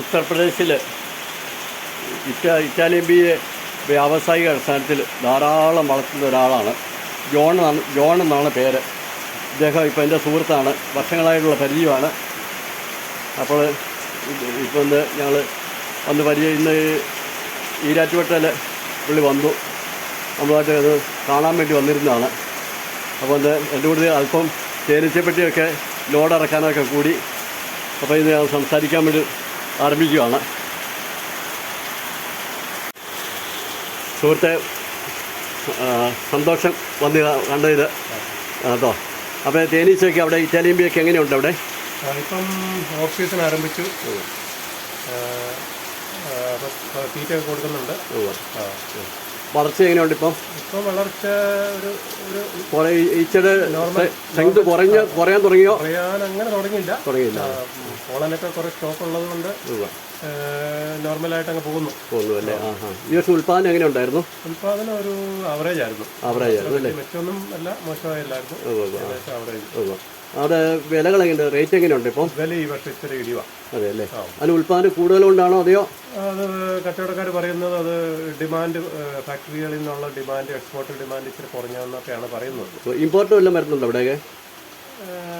ഉത്തർപ്രദേശിൽ ഇറ്റാ ഇറ്റാലിയൻ ബിയെ വ്യാവസായിക അടിസ്ഥാനത്തിൽ ധാരാളം വളർത്തുന്ന ഒരാളാണ്. ജോൺ എന്നാണ് ജോൺ എന്നാണ് പേര്. ഇദ്ദേഹം ഇപ്പോൾ എന്റെ സുഹൃത്താണ്. വർഷങ്ങളായിട്ടുള്ള പരിചയമാണ്. അപ്പോൾ ഇപ്പോൾ ഇന്ന് ഞങ്ങൾ വന്ന് പരിചയം ഇന്ന് ഈരാറ്റുപേട്ടയിൽ പുള്ളി വന്നു. നമ്മളായിട്ട് അത് കാണാൻ വേണ്ടി വന്നിരുന്നതാണ്. അപ്പോൾ ഇത് എന്റെ കൂടെ അല്പം തേനീച്ചപ്പെട്ടിയൊക്കെ ലോഡ് ഇറക്കാനൊക്കെ കൂടി. അപ്പോൾ ഇത് ഞാൻ സംസാരിക്കാൻ വേണ്ടി ആരംഭിക്കുകയാണ്. സുഹൃത്തെ സന്തോഷം വന്ന് കണ്ടത് അതോ അപ്പോൾ തേനീച്ചയൊക്കെ അവിടെ ഇറ്റാലിയൻ ബിയൊക്കെ എങ്ങനെയുണ്ട് അവിടെ? ഇപ്പം ഓഫ് സീസൺ ആരംഭിച്ചു. തീറ്റ തീറ്റയൊക്കെ കൊടുക്കുന്നുണ്ട്. ആ. വളർച്ച എങ്ങനെയുണ്ട് ഇപ്പം? ഇപ്പം വളർച്ച ഒരു ഒരു കുറേ ഈച്ചയുടെ നോർമൽ- സ്ട്രെങ്ത് കുറഞ്ഞ് കുറയാൻ തുടങ്ങിയോ? കുറയാൻ അങ്ങനെ തുടങ്ങിയില്ല. തുടങ്ങിയില്ല. പോളനൊക്കെ കുറേ സ്റ്റോക്ക് ഉള്ളത് കൊണ്ട് ഉവ്വ്. നോർമലായിട്ട് അങ്ങ് പോകുന്നു. പോകുന്നു അല്ലേ ആ ആ ഈ വർഷം ഉൽപ്പാദനം എങ്ങനെ ഉണ്ടായിരുന്നു? ഉൽപാദനം ഒരു ആവറേജ് ആയിരുന്നു. ആവറേജ് ആയിരുന്നു അല്ലേ? മറ്റൊന്നും അല്ല മോശമായില്ലായിരുന്നു. ഏകദേശം ആവറേജ് ഉവ്വ്. അവിടെ വിലകൾ എങ്ങനെയുണ്ട്? റേറ്റ് എങ്ങനെയുണ്ട് ഇപ്പം? വില ഈ വർഷം ഇച്ചിരി ഇടിവാണ് അതെ അല്ലേ. അതിന് ഉൽപ്പാദനം കൂടുതലുകൊണ്ടാണോ അതെയോ? അത് കച്ചവടക്കാർ പറയുന്നത് അത് ഡിമാൻഡ് ഫാക്ടറികളിൽ നിന്നുള്ള ഡിമാൻഡ് എക്സ്പോർട്ട് ഡിമാൻഡ് ഇച്ചിരി കുറഞ്ഞതെന്നൊക്കെയാണ് പറയുന്നത്. ഇമ്പോർട്ടും എല്ലാം വരുന്നുണ്ടോ അവിടെയൊക്കെ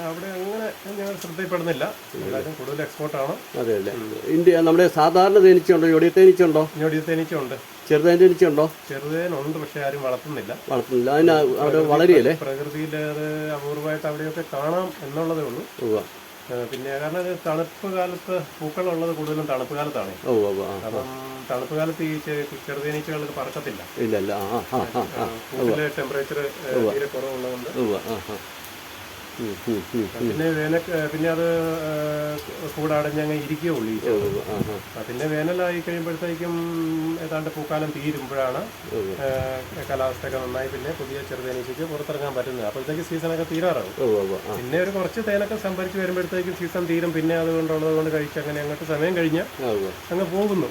അവിടെ അങ്ങനെ ഞങ്ങൾ ശ്രദ്ധയിൽപ്പെടുന്നില്ല. എല്ലാവരും കൂടുതൽ എക്സ്പോർട്ടാണ് അതെ അല്ലേ? ഇന്ത്യ നമ്മുടെ സാധാരണ തേനീച്ചയുണ്ടോ? ജോഡി തേനീച്ചുണ്ടോ ഞൊടി തേനീച്ചുണ്ട് ചെറുതേൻ തേനീച്ചുണ്ടോ ചെറുതേനുണ്ട് പക്ഷെ ആരും വളർത്തുന്നില്ല. വളർത്തുന്നില്ല. അതിന് അവിടെ വളരെയല്ലേ? പ്രകൃതിയിൽ അത് അപൂർവമായിട്ട് അവിടെയൊക്കെ കാണാം എന്നുള്ളതേ ഉള്ളൂ. പിന്നെ കാരണം തണുപ്പ് കാലത്ത് പൂക്കളുള്ളത് കൂടുതലും തണുപ്പ് കാലത്താണ്. കാരണം തണുപ്പ് കാലത്ത് ഈ ചെ- ചെറുതേനീച്ചകൾക്ക് പറക്കത്തില്ല. ഇല്ല ഇല്ല ആ ആ ആ ആ. കൂടുതൽ ടെമ്പറേച്ചർ തീരെ കുറവുള്ളതുകൊണ്ട്. പിന്നെ വേനൽ പിന്നെ അത് കൂടടഞ്ഞ് അങ്ങ് ഇരിക്കുകയുള്ളൂ ഈ പിന്നെ വേനലായി കഴിയുമ്പോഴത്തേക്കും ഏതാണ്ട് പൂക്കാലം തീരുമ്പോഴാണ് കാലാവസ്ഥയൊക്കെ നന്നായി പിന്നെ പുതിയ ചെറുതേനീച്ചയ്ക്ക് പുറത്തിറങ്ങാൻ പറ്റുന്നത്. അപ്പോഴത്തേക്ക് സീസണൊക്കെ തീരാറാവും. പിന്നെ ഒരു കുറച്ച് തേനൊക്കെ സംഭരിച്ച് വരുമ്പോഴത്തേക്കും സീസൺ തീരും. പിന്നെ അതുകൊണ്ടുള്ളത് കൊണ്ട് കഴിച്ച് അങ്ങനെ അങ്ങോട്ട് സമയം കഴിഞ്ഞാൽ അങ്ങ് പോകുന്നു.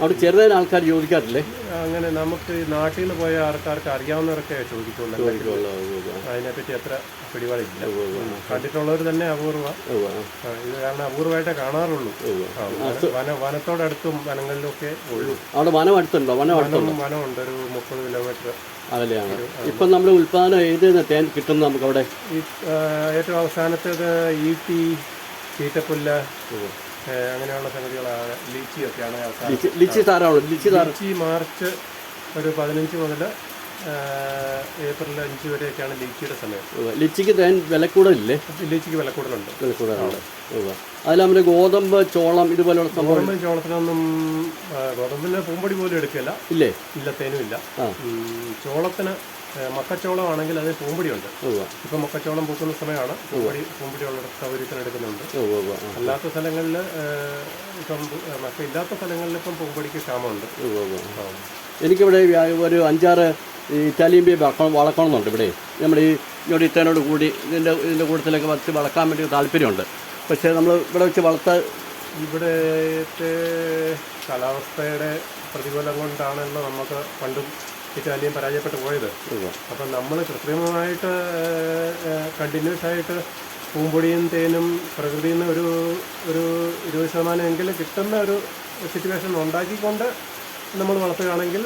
അവിടെ ചെറുതേന ആൾക്കാർ ചോദിക്കാറില്ലേ അങ്ങനെ നമുക്ക് നാട്ടിൽ നിന്ന് പോയ ആൾക്കാർക്ക് അറിയാവുന്നവരൊക്കെ ചോദിക്കുള്ളൂ അതിനെപ്പറ്റി അത്ര പിടിപാടില്ല. കണ്ടിട്ടുള്ളവർ തന്നെ അപൂർവ. ഇത് കാരണം അപൂർവമായിട്ടേ കാണാറുള്ളൂ. വന- വന വനത്തോടടുത്തും വനങ്ങളിലൊക്കെ ഉള്ളൂ. അവിടെ വനം അടുത്തുണ്ടോ? വനം വനമുണ്ട്. ഒരു മുപ്പത് കിലോമീറ്റർ. അകലെയാണ്. ഇപ്പം നമ്മുടെ ഉൽപ്പാദനം ഏത് തേൻ കിട്ടുന്നത് നമുക്കവിടെ? ഏറ്റവും അവസാനത്തേത് ഈട്ടി ചീറ്റപ്പുല്ല് ഏ, അങ്ങനെയുള്ള സംഗതികളാണ്. ലീച്ചിയൊക്കെയാണ് ഒക്കെയാണ് ലിച്ചി താരമാണ്? ലീച്ചി ലിച്ചി ലീച്ചി മാർച്ച് ഒരു പതിനഞ്ച് മുതൽ ഏപ്രിൽ അഞ്ച് വരെയൊക്കെയാണ് ലീച്ചിയുടെ സമയം. ലീച്ചിക്ക് തേൻ വില കൂടുതലില്ലേ? ലീച്ചിക്ക് വില കൂടുതലുണ്ട്. വില കൂടുതലാണ് അതിലാകുമ്പോൾ ഗോതമ്പ് ചോളം ഇതുപോലെയുള്ള സംഭവം ഗോതമ്പ് ചോളത്തിനൊന്നും ഗോതമ്പിന് പൂമ്പടി പോലും എടുക്കില്ല ഇല്ലേ? ഇല്ല തേനും ഇല്ല. ചോളത്തിന് മക്കച്ചോളമാണെങ്കിൽ അതിന് പൂമ്പടിയുണ്ട്. ഇപ്പൊ മക്കച്ചോളം പൂക്കുന്ന സമയമാണ് പൂമ്പടി പൂമ്പടി ഉള്ള സൗകര്യത്തിന് എടുക്കുന്നുണ്ട്. അല്ലാത്ത സ്ഥലങ്ങളിൽ ഇപ്പം ഇല്ലാത്ത സ്ഥലങ്ങളിൽ ഇപ്പം പൂമ്പടിക്ക് ക്ഷാമമുണ്ട്. എനിക്കിവിടെ ഒരു അഞ്ചാറ് ഈ ഇറ്റാലിയൻ ബീ വളക്കണം വളക്കണമെന്നുണ്ട് ഇവിടെ. നമ്മുടെ ഈ ഇവിടെ ഇറ്റാനോട് കൂടി ഇതിന്റെ ഇതിന്റെ കൂട്ടത്തിലൊക്കെ വച്ച് വളക്കാൻ വേണ്ടി താല്പര്യമുണ്ട്. പക്ഷേ നമ്മൾ ഇവിടെ വെച്ച് വളർത്ത ഇവിടത്തെ കാലാവസ്ഥയുടെ പ്രതികൂലം കൊണ്ടാണല്ലോ നമുക്ക് പണ്ടും ഇറ്റാലിയൻ പരാജയപ്പെട്ടു പോയത്. അപ്പം നമ്മൾ കൃത്രിമമായിട്ട് കണ്ടിന്യൂസ് ആയിട്ട് പൂമ്പൊടിയും തേനും പ്രകൃതിയിൽ നിന്ന് ഒരു ഒരു ഇരുപത് ശതമാനം എങ്കിലും കിട്ടുന്ന ഒരു സിറ്റുവേഷൻ ഉണ്ടാക്കിക്കൊണ്ട് നമ്മൾ വളർത്തുകയാണെങ്കിൽ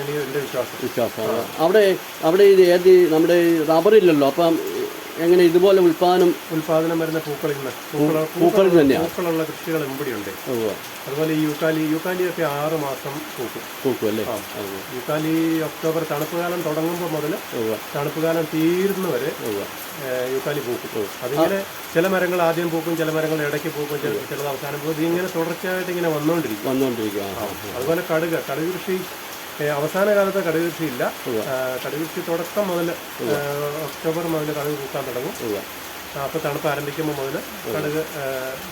എനിക്ക് എന്റെ വിശ്വാസം. വിശ്വാസം അവിടെ അവിടെ ഇത് ഏത് ഈ നമ്മുടെ റബ്ബറില്ലല്ലോ അപ്പം എങ്ങനെ ഇതുപോലെ ഉൽപാദനം ഉൽപാദനം വരുന്ന പൂക്കളിൽ നിന്ന് പൂക്കള പൂക്കളിൽ തന്നെയാണ് പൂക്കളുള്ള കൃഷികൾ എമ്പടിയുണ്ട് ഉണ്ട് അതുപോലെ ഈ യൂക്കാലി യൂക്കാലിയൊക്കെ ആറ് മാസം പൂക്കും. പൂക്കും അല്ലേ? യുക്കാലി ഒക്ടോബർ തണുപ്പ് കാലം തുടങ്ങുമ്പോൾ മുതൽ തണുപ്പ് കാലം തീരുന്ന വരെ യുക്കാലി പൂക്കും. അതിങ്ങനെ ചില മരങ്ങൾ ആദ്യം പൂക്കും ചില മരങ്ങൾ ഇടയ്ക്ക് പൂക്കും ചില ചിലത് അവസാനം പൂക്കും. ഇങ്ങനെ തുടർച്ചയായിട്ട് ഇങ്ങനെ വന്നുകൊണ്ടിരിക്കും വന്നുകൊണ്ടിരിക്കും അതുപോലെ കടുക്. കടുക് കൃഷി അവസാന കാലത്ത് കടുകൃഷിയില്ല കടുകൃഷി തുടക്കം മുതൽ ഒക്ടോബർ മുതൽ കടുക് പൂക്കാൻ തുടങ്ങും. അപ്പോൾ തണുപ്പ് ആരംഭിക്കുമ്പോൾ മുതൽ കടുക്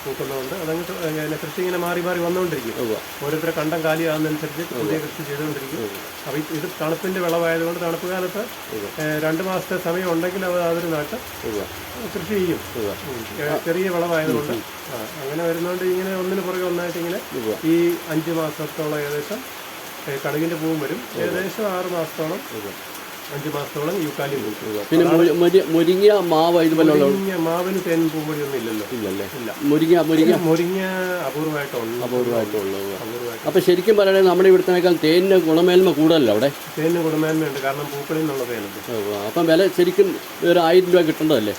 പൂക്കുന്നതുകൊണ്ട് അതങ്ങ് പിന്നെ കൃഷി ഇങ്ങനെ മാറി മാറി വന്നുകൊണ്ടിരിക്കും. ഓരോരുത്തരെ കണ്ടം കാലിയാകുന്നതനുസരിച്ച് പുതിയ കൃഷി ചെയ്തുകൊണ്ടിരിക്കും. അപ്പോൾ ഇത് തണുപ്പിന്റെ വിളവായതുകൊണ്ട് തണുപ്പ് കാലത്ത് രണ്ട് മാസത്തെ സമയം ഉണ്ടെങ്കിൽ അവർ അതൊരു നാട്ട് കൃഷി ചെയ്യും. ചെറിയ വിളവായതുകൊണ്ട്. അങ്ങനെ വരുന്നതുകൊണ്ട് ഇങ്ങനെ ഒന്നിന് പുറകെ ഒന്നായിട്ട് ഇങ്ങനെ ഈ അഞ്ച് മാസത്തോളം ഏകദേശം കടുകിന്റെ പൂവും വരും. ഏകദേശം ആറ് മാസത്തോളം അഞ്ച് മാസത്തോളം യുക്കാലി പിന്നെ മുരി- മുരി- മുരിങ്ങ മാവ് ഇതുപോലെ മുരിങ്ങ മാവിന് തേൻ പൂമ്പൊടി ഒന്നും ഇല്ലല്ലോ. ഇല്ലല്ലേ? ഇല്ല. മുരിങ്ങ മുരിങ്ങ? മുരിങ്ങ അപൂർവമായിട്ടുള്ള അപൂർവമായിട്ടുള്ള അപൂർവമായിട്ട് അപ്പോൾ ശരിക്കും പറയണേ നമ്മുടെ ഇവിടുത്തേക്കാൾ തേനിന് ഗുണമേന്മ കൂടുതലല്ലോ അവിടെ? തേനിന് ഗുണമേന്മയുണ്ട്. കാരണം പൂക്കളിൽ നിന്നുള്ള തേനുണ്ട്. അപ്പം വില ശരിക്കും ഒരു ആയിരം രൂപ കിട്ടേണ്ടതല്ലേ?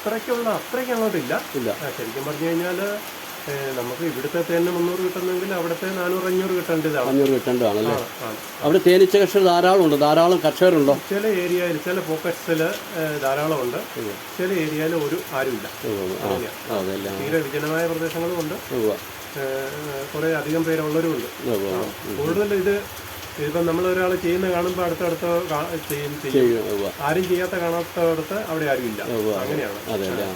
അത്രയ്ക്കുള്ള അത്രയ്ക്കുള്ളതില്ല അങ്ങോട്ടില്ല ഇല്ല. ശരിക്കും പറഞ്ഞു കഴിഞ്ഞാൽ നമുക്ക് ഇവിടുത്തെ തേനിന് മുന്നൂറ് കിട്ടുന്നെങ്കിൽ അവിടുത്തെ നാനൂറ് അഞ്ഞൂറ് കിട്ടേണ്ടതാണ്. അഞ്ഞൂറ് കിട്ടേണ്ടതാണല്ലേ. അവിടെ തേനീച്ച കർഷകർ ധാരാളം ഉണ്ട് ധാരാളം കർഷകരുണ്ടോ? ചില ഏരിയയിൽ ചില പോക്കറ്റ്സിൽ ധാരാളം ഉണ്ട് ചില ഏരിയയിൽ ഒരു ആരുമില്ല. തീരെ വിജനമായ പ്രദേശങ്ങളും ഉണ്ട്. കുറേ അധികം പേരുള്ളവരും ഉണ്ട്. കൂടുതൽ ഇത് ഇതിപ്പം നമ്മൾ ഒരാൾ ചെയ്യുന്ന കാണുമ്പോൾ അടുത്തടുത്ത് അടുത്ത ചെയ്യും. ആരും ചെയ്യാത്ത കാണാത്തടത്ത് അവിടെ ആരും ഇല്ല. അങ്ങനെയാണ്.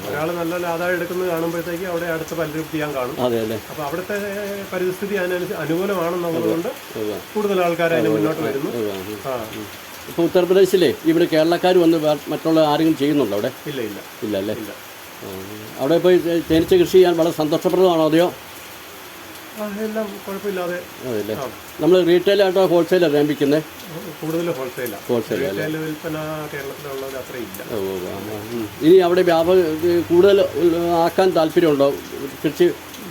ഒരാൾ നല്ല ആദായം എടുക്കുന്നത് കാണുമ്പോഴത്തേക്ക് അവിടെ അടുത്ത് പലരും ചെയ്യാൻ കാണും അപ്പൊ അവിടുത്തെ പരിസ്ഥിതി അതിനനുസരിച്ച് അനുകൂലമാണെന്നുള്ളതുകൊണ്ട് കൂടുതൽ ആൾക്കാർ അതിന് മുന്നോട്ട് വരുന്നു. ഇപ്പൊ ആ. ഇപ്പോൾ ഉത്തർപ്രദേശിലെ ഇവിടെ കേരളക്കാർ വന്ന് മറ്റുള്ള ആരെങ്കിലും ചെയ്യുന്നുണ്ടോ അവിടെ? ഇല്ല ഇല്ല. ഇല്ല അല്ലേ? ഇല്ല. അവിടെ പോയി തേനിച്ച കൃഷി ചെയ്യാൻ വളരെ സന്തോഷപ്രദമാണോ അതെയോ? എല്ലാം കുഴപ്പമില്ലാതെ അതല്ലേ ആ. നമ്മൾ ആരംഭിക്കുന്നത് കൂടുതൽ ഹോൾസെയിലാണ് ഹോൾസെയിൽ റീറ്റെയിൽ വിൽപ്പന കേരളത്തിലുള്ളത് അത്രയില്ല. ഇനി അവിടെ വ്യാപക ഇത് കൂടുതൽ ആക്കാൻ താല്പര്യമുണ്ടോ? കൃഷി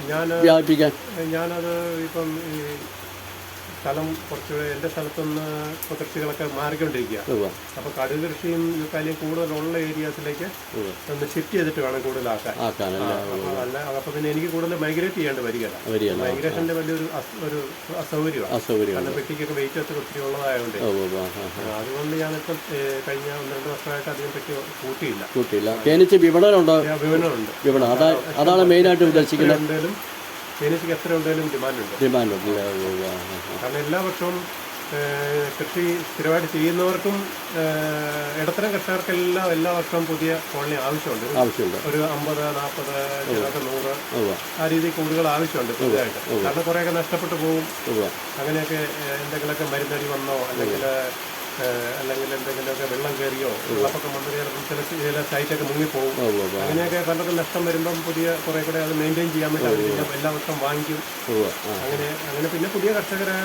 ഞാൻ വ്യാപിപ്പിക്കാൻ? ഞാനത് ഇപ്പം ഈ സ്ഥലം കുറച്ചുകൂടെ എന്റെ സ്ഥലത്തുനിന്ന് ഇപ്പോൾ കൃഷികളൊക്കെ മാറിക്കൊണ്ടിരിക്കുക. അപ്പോൾ കടുക് കൃഷിയും കാര്യം കൂടുതലുള്ള ഏരിയാസിലേക്ക്. ഒന്ന് ഷിഫ്റ്റ് ചെയ്തിട്ട് വേണം കൂടുതലാക്കാൻ. അല്ല അപ്പോൾ പിന്നെ എനിക്ക് കൂടുതൽ മൈഗ്രേറ്റ് ചെയ്യേണ്ടി വരികയില്ല. മൈഗ്രേഷന്റെ മൈഗ്രേഷന്റെ വലിയൊരു ഒരു അസൗകര്യമാണ്. കാരണം പെട്ടിക്കൊക്കെ വെയിറ്റ് ഒക്കെ ഒത്തിരി ഉള്ളതായതുകൊണ്ട്. അതുകൊണ്ട് ഞാനിപ്പം കഴിഞ്ഞ ഒന്ന് രണ്ട് വർഷമായിട്ട് അധികം പെട്ടി കൂട്ടിയില്ല. കൂട്ടിയില്ല. വിപണനമുണ്ട്? വിപണനമുണ്ടോ വിപണനമുണ്ട്. വിപണനം. അതാ അതാണ് മെയിനായിട്ട് ഉദ്ദേശിക്കുന്നത്. തേനീച്ചയ്ക്ക് എത്ര ഉണ്ടെങ്കിലും ഡിമാൻഡുണ്ട്. ഡിമാൻഡ് ഉണ്ടല്ലേ ഉവ്വ് ഉവ്വ്. ആ, ആ. കാരണം എല്ലാ വർഷവും കൃഷി സ്ഥിരമായിട്ട് ചെയ്യുന്നവർക്കും ഇടത്തരം കർഷകർക്കെല്ലാം എല്ലാ വർഷവും പുതിയ കോളനി ആവശ്യമുണ്ട്. ആവശ്യമുണ്ട്. ഒരു അമ്പത് നാൽപ്പത് നൂറ് ആ രീതി കൂടുതൽ ആവശ്യമുണ്ട് പുതിയതായിട്ട്. കാരണം കുറേയൊക്കെ നഷ്ടപ്പെട്ടു പോകും അങ്ങനെയൊക്കെ എന്തെങ്കിലുമൊക്കെ മരുന്നടി വന്നോ അല്ലെങ്കിൽ അല്ലെങ്കിൽ എന്തെങ്കിലുമൊക്കെ വെള്ളം കയറിയോ വെള്ളപ്പൊക്കം വന്നു ചില ചില സൈറ്റൊക്കെ മുങ്ങിപ്പോകും. അങ്ങനെയൊക്കെ പലർക്കും നഷ്ടം വരുമ്പം പുതിയ കുറെ കൂടെ അത് മെയിന്റെയിൻ ചെയ്യാൻ വേണ്ടി അവർ എല്ലാ വർഷം വാങ്ങിക്കും. അങ്ങനെ അങ്ങനെ പിന്നെ പുതിയ കർഷകരെ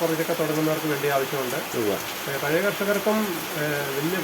കുറച്ചൊക്കെ തുടങ്ങുന്നവർക്ക് വേണ്ടി ആവശ്യമുണ്ട്. പഴയ കർഷകർക്കും വലിയ